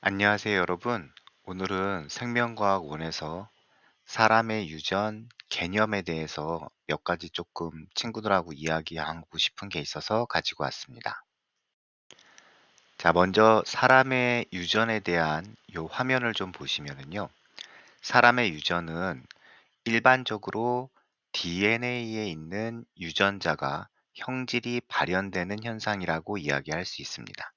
안녕하세요, 여러분. 오늘은 생명과학 원에서 사람의 유전 개념에 대해서 몇 가지 조금 친구들하고 이야기하고 싶은 게 있어서 가지고 왔습니다. 자, 먼저 사람의 유전에 대한 요 화면을 좀 보시면은요. 사람의 유전은 일반적으로 DNA에 있는 유전자가 형질이 발현되는 현상이라고 이야기할 수 있습니다.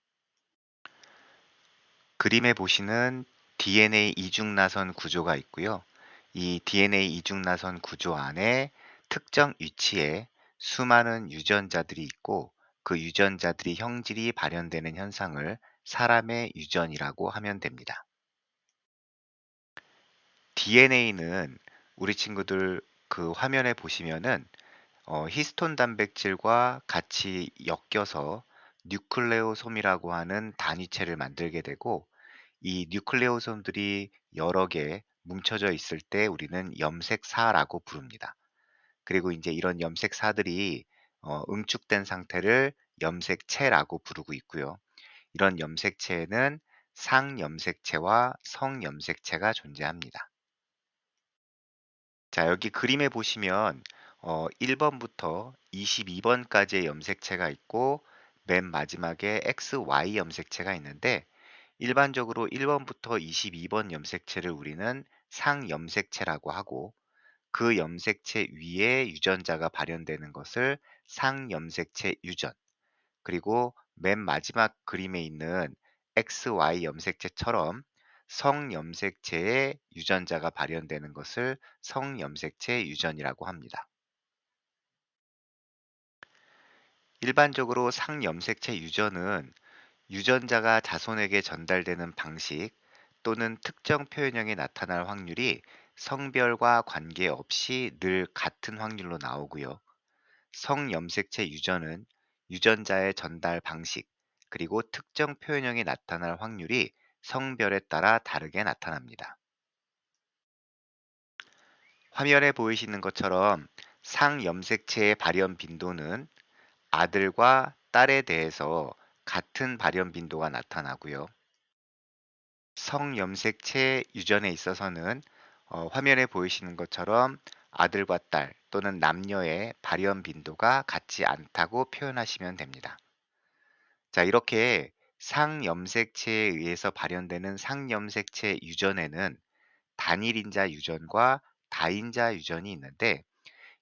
그림에 보시는 DNA 이중나선 구조가 있고요. 이 DNA 이중나선 구조 안에 특정 위치에 수많은 유전자들이 있고 그 유전자들이 형질이 발현되는 현상을 사람의 유전이라고 하면 됩니다. DNA는 우리 친구들 그 화면에 보시면은 어, 히스톤 단백질과 같이 엮여서 뉴클레오솜이라고 하는 단위체를 만들게 되고 이 뉴클레오솜들이 여러 개 뭉쳐져 있을 때 우리는 염색사라고 부릅니다. 그리고 이제 이런 염색사들이 어, 응축된 상태를 염색체라고 부르고 있고요. 이런 염색체에는 상염색체와 성염색체가 존재합니다. 자, 여기 그림에 보시면 어, 1번부터 22번까지의 염색체가 있고 맨 마지막에 XY 염색체가 있는데 일반적으로 1번부터 22번 염색체를 우리는 상염색체라고 하고 그 염색체 위에 유전자가 발현되는 것을 상염색체 유전, 그리고 맨 마지막 그림에 있는 XY 염색체처럼 성염색체에 유전자가 발현되는 것을 성염색체 유전이라고 합니다. 일반적으로 상염색체 유전은 유전자가 자손에게 전달되는 방식 또는 특정 표현형이 나타날 확률이 성별과 관계없이 늘 같은 확률로 나오고요. 성염색체 유전은 유전자의 전달 방식 그리고 특정 표현형이 나타날 확률이 성별에 따라 다르게 나타납니다. 화면에 보이시는 것처럼 상염색체의 발현 빈도는 아들과 딸에 대해서 같은 발현 빈도가 나타나고요. 성염색체 유전에 있어서는 어, 화면에 보이시는 것처럼 아들과 딸 또는 남녀의 발현 빈도가 같지 않다고 표현하시면 됩니다. 자, 이렇게 상염색체에 의해서 발현되는 상염색체 유전에는 단일인자 유전과 다인자 유전이 있는데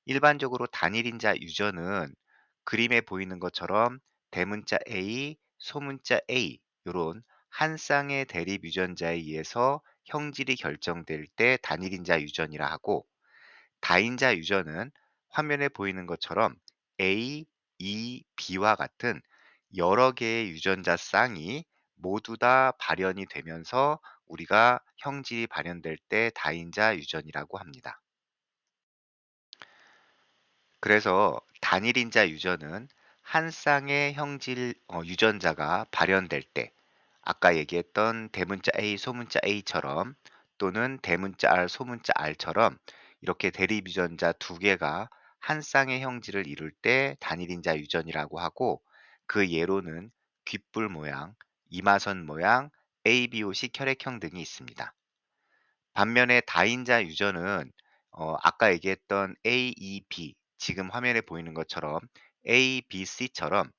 일반적으로 단일인자 유전은 그림에 보이는 것처럼 대문자 A, 소문자 A 요런 한 쌍의 대립 유전자에 의해서 형질이 결정될 때 단일인자 유전이라 하고 다인자 유전은 화면에 보이는 것처럼 A, E, B와 같은 여러 개의 유전자 쌍이 모두 다 발현이 되면서 우리가 형질이 발현될 때 다인자 유전이라고 합니다. 그래서 단일인자 유전은 한 쌍의 형질 어, 유전자가 발현될 때 아까 얘기했던 대문자 A, 소문자 A처럼 또는 대문자 R, 소문자 R처럼 이렇게 대립 유전자 두 개가 한 쌍의 형질을 이룰 때 단일인자 유전이라고 하고 그 예로는 귓불 모양, 이마선 모양, ABO식 혈액형 등이 있습니다. 반면에 다인자 유전은 어, 아까 얘기했던 AEB, 지금 화면에 보이는 것처럼 A, B, C처럼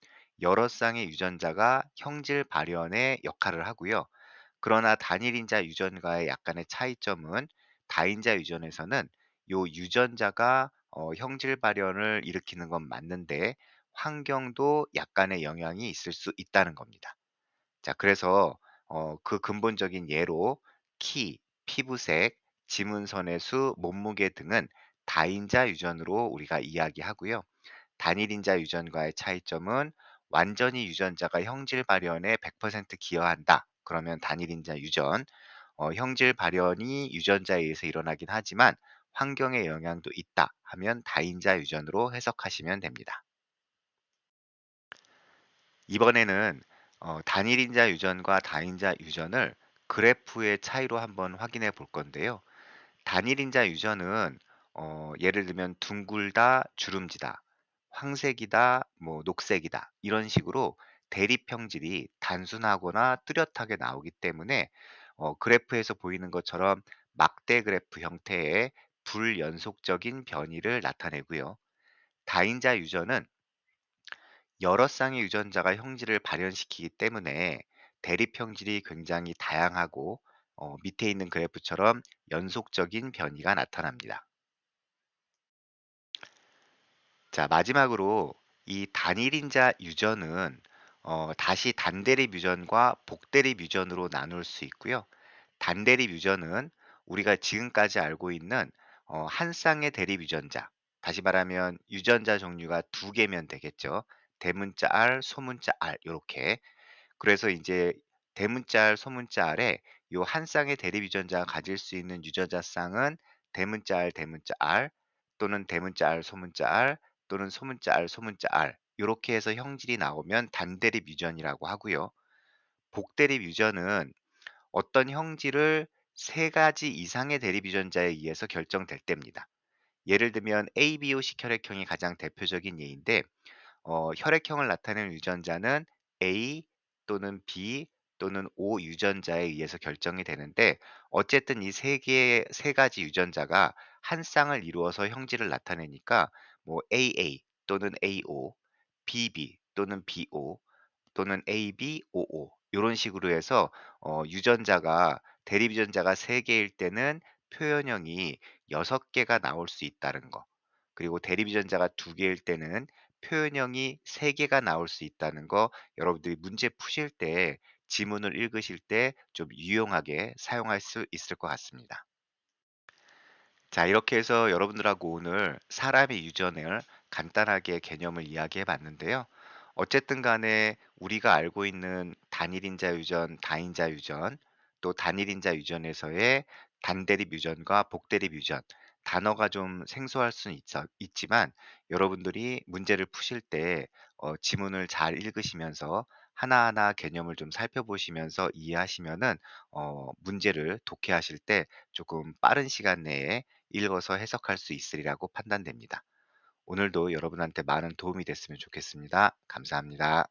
여러 쌍의 유전자가 형질 발현의 역할을 하고요. 그러나 단일인자 유전과의 약간의 차이점은 다인자 유전에서는 요 유전자가 어, 형질 발현을 일으키는 건 맞는데 환경도 약간의 영향이 있을 수 있다는 겁니다. 자, 그래서 어, 그 근본적인 예로 키, 피부색, 지문선의 수, 몸무게 등은 다인자 유전으로 우리가 이야기하고요. 단일인자 유전과의 차이점은 완전히 유전자가 형질 발현에 100% 기여한다. 그러면 단일인자 유전, 어, 형질 발현이 유전자에 의해서 일어나긴 하지만 환경의 영향도 있다 하면 다인자 유전으로 해석하시면 됩니다. 이번에는 어, 단일인자 유전과 다인자 유전을 그래프의 차이로 한번 확인해 볼 건데요. 단일인자 유전은 어, 예를 들면 둥글다, 주름지다, 황색이다, 뭐 녹색이다 이런 식으로 대립 형질이 단순하거나 뚜렷하게 나오기 때문에 어 그래프에서 보이는 것처럼 막대 그래프 형태의 불연속적인 변이를 나타내고요. 다인자 유전은 여러 쌍의 유전자가 형질을 발현시키기 때문에 대립 형질이 굉장히 다양하고 어 밑에 있는 그래프처럼 연속적인 변이가 나타납니다. 자 마지막으로 이 단일인자 유전은 어 다시 단대립 유전과 복대립 유전으로 나눌 수 있고요. 단대립 유전은 우리가 지금까지 알고 있는 어 한 쌍의 대립 유전자, 다시 말하면 유전자 종류가 두 개면 되겠죠. 대문자 R, 소문자 R 요렇게. 그래서 인제 대문자 R, 소문자 R에 요 한 쌍의 대립 유전자가 가질 수 있는 유전자 쌍은 대문자 R, 대문자 R 또는 대문자 R, 소문자 R 또는 소문자 R, 소문자 R 요렇게 해서 형질이 나오면 단대립 유전이라고 하고요. 복대립 유전은 어떤 형질을 세 가지 이상의 대립 유전자에 의해서 결정될 때입니다. 예를 들면 ABO식 혈액형이 가장 대표적인 예인데 어 혈액형을 나타내는 유전자는 A 또는 B 또는 O 유전자에 의해서 결정이 되는데 어쨌든 이 세 개의 세 가지 유전자가 한 쌍을 이루어서 형질을 나타내니까 뭐 AA 또는 AO, BB 또는 BO 또는 ABOO 요런 식으로 해서 어 유전자가 대립 유전자가 3 개일 때는 표현형이 6 개가 나올 수 있다는 거. 그리고 대립 유전자가 2 개일 때는 표현형이 3 개가 나올 수 있다는 거 여러분들이 문제 푸실 때 지문을 읽으실 때 좀 유용하게 사용할 수 있을 것 같습니다. 자 이렇게 해서 여러분들하고 오늘 사람의 유전을 간단하게 개념을 이야기해 봤는데요. 어쨌든 간에 우리가 알고 있는 단일인자 유전, 다인자 유전, 또 단일인자 유전에서의 단대립 유전과 복대립 유전 단어가 좀 생소할 수는 있어 있지만 여러분들이 문제를 푸실 때 어 지문을 잘 읽으시면서 하나하나 개념을 좀 살펴보시면서 이해하시면은 어 문제를 독해하실 때 조금 빠른 시간 내에 읽어서 해석할 수 있으리라고 판단됩니다. 오늘도 여러분한테 많은 도움이 됐으면 좋겠습니다. 감사합니다.